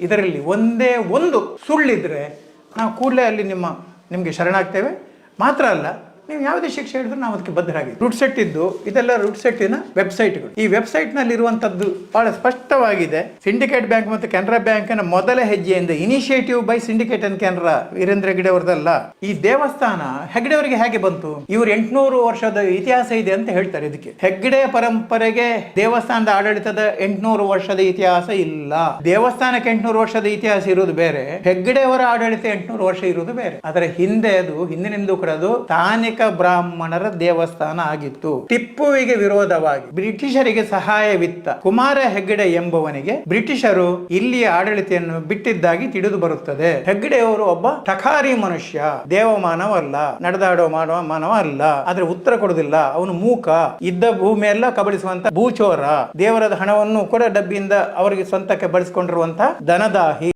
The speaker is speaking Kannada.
ಇದರಲ್ಲಿ ಒಂದೇ ಒಂದು ಸುಳ್ಳಿದ್ರೆ ನಾವು ಕೂಡಲೇ ಅಲ್ಲಿ ನಿಮ್ಮ ನಿಮಗೆ ಶರಣಾಗ್ತೇವೆ. ಮಾತ್ರ ಅಲ್ಲ ನೀವು ಯಾವುದೇ ಶಿಕ್ಷೆ ಹೇಳಿದ್ರು ನಾವು ಅದಕ್ಕೆ ಬದ್ಧರಾಗಿದ್ದೀವಿ ರೂಟ್ ಸೆಟ್ ಇದ್ದು, ಇದೆಲ್ಲ ರೂಟ್ ಸೆಟ್ಟಿನ ವೆಬ್ಸೈಟ್ಗಳು ಈ ವೆಬ್ಸೈಟ್ನಲ್ಲಿ ಇರುವಂಥದ್ದು ಬಹಳ ಸ್ಪಷ್ಟವಾಗಿದೆ. ಸಿಂಡಿಕೇಟ್ ಬ್ಯಾಂಕ್ ಮತ್ತು ಕೆನರಾ ಬ್ಯಾಂಕಿನ ಮೊದಲ ಹೆಜ್ಜೆಯಿಂದ initiative by Syndicate and Canara Veerendra Hegde ಅವರದಲ್ಲ ಈ ದೇವಸ್ಥಾನ ಹೆಗ್ಡೆ ಅವರಿಗೆ ಹೇಗೆ ಬಂತು? ಇವರು ಎಂಟುನೂರು ವರ್ಷದ ಇತಿಹಾಸ ಇದೆ ಅಂತ ಹೇಳ್ತಾರೆ ಇದಕ್ಕೆ. ಹೆಗ್ಡೆ ಪರಂಪರೆಗೆ ದೇವಸ್ಥಾನದ ಆಡಳಿತದ ಎಂಟುನೂರು ವರ್ಷದ ಇತಿಹಾಸ ಇಲ್ಲ. ದೇವಸ್ಥಾನಕ್ಕೆ ಎಂಟುನೂರು ವರ್ಷದ ಇತಿಹಾಸ ಇರುವುದು ಬೇರೆ. ಹೆಗ್ಗಡೆಯವರ ಆಡಳಿತ ಎಂಟುನೂರು ವರ್ಷ ಇರುವುದು ಬೇರೆ. ಅದರ ಹಿಂದೆ ಅದು ಹಿಂದಿನಿಂದ ಕೂಡ ಅದು ಸ್ಥಾನಿಕ ಬ್ರಾಹ್ಮಣರ ದೇವಸ್ಥಾನ ಆಗಿತ್ತು. ಟಿಪ್ಪುವಿಗೆ ವಿರೋಧವಾಗಿ ಬ್ರಿಟಿಷರಿಗೆ ಸಹಾಯವಿತ್ತ ಕುಮಾರ ಹೆಗ್ಗಡೆ ಎಂಬವನಿಗೆ ಬ್ರಿಟಿಷರು ಇಲ್ಲಿಯ ಆಡಳಿತೆಯನ್ನು ಬಿಟ್ಟಿದ್ದಾಗಿ ತಿಳಿದು ಬರುತ್ತದೆ. ಹೆಗ್ಗಡೆಯವರು ಒಬ್ಬ ಟಕಾರಿ ಮನುಷ್ಯ ದೇವಮಾನವಲ್ಲ ನಡೆದಾಡೋ ಮಾಡುವ ಮಾನವ ಅಲ್ಲ, ಆದ್ರೆ ಉತ್ತರ ಕೊಡುದಿಲ್ಲ ಅವನು ಮೂಕ, ಇದ್ದ ಭೂಮಿಯೆಲ್ಲ ಕಬಳಿಸುವಂತ ಭೂಚೋರ, ದೇವರದ ಹಣವನ್ನು ಕೂಡ ಡಬ್ಬಿಯಿಂದ ಅವರಿಗೆ ಸ್ವಂತಕ್ಕೆ ಬಳಸಿಕೊಂಡಿರುವಂತಹ ದನದಾಹಿ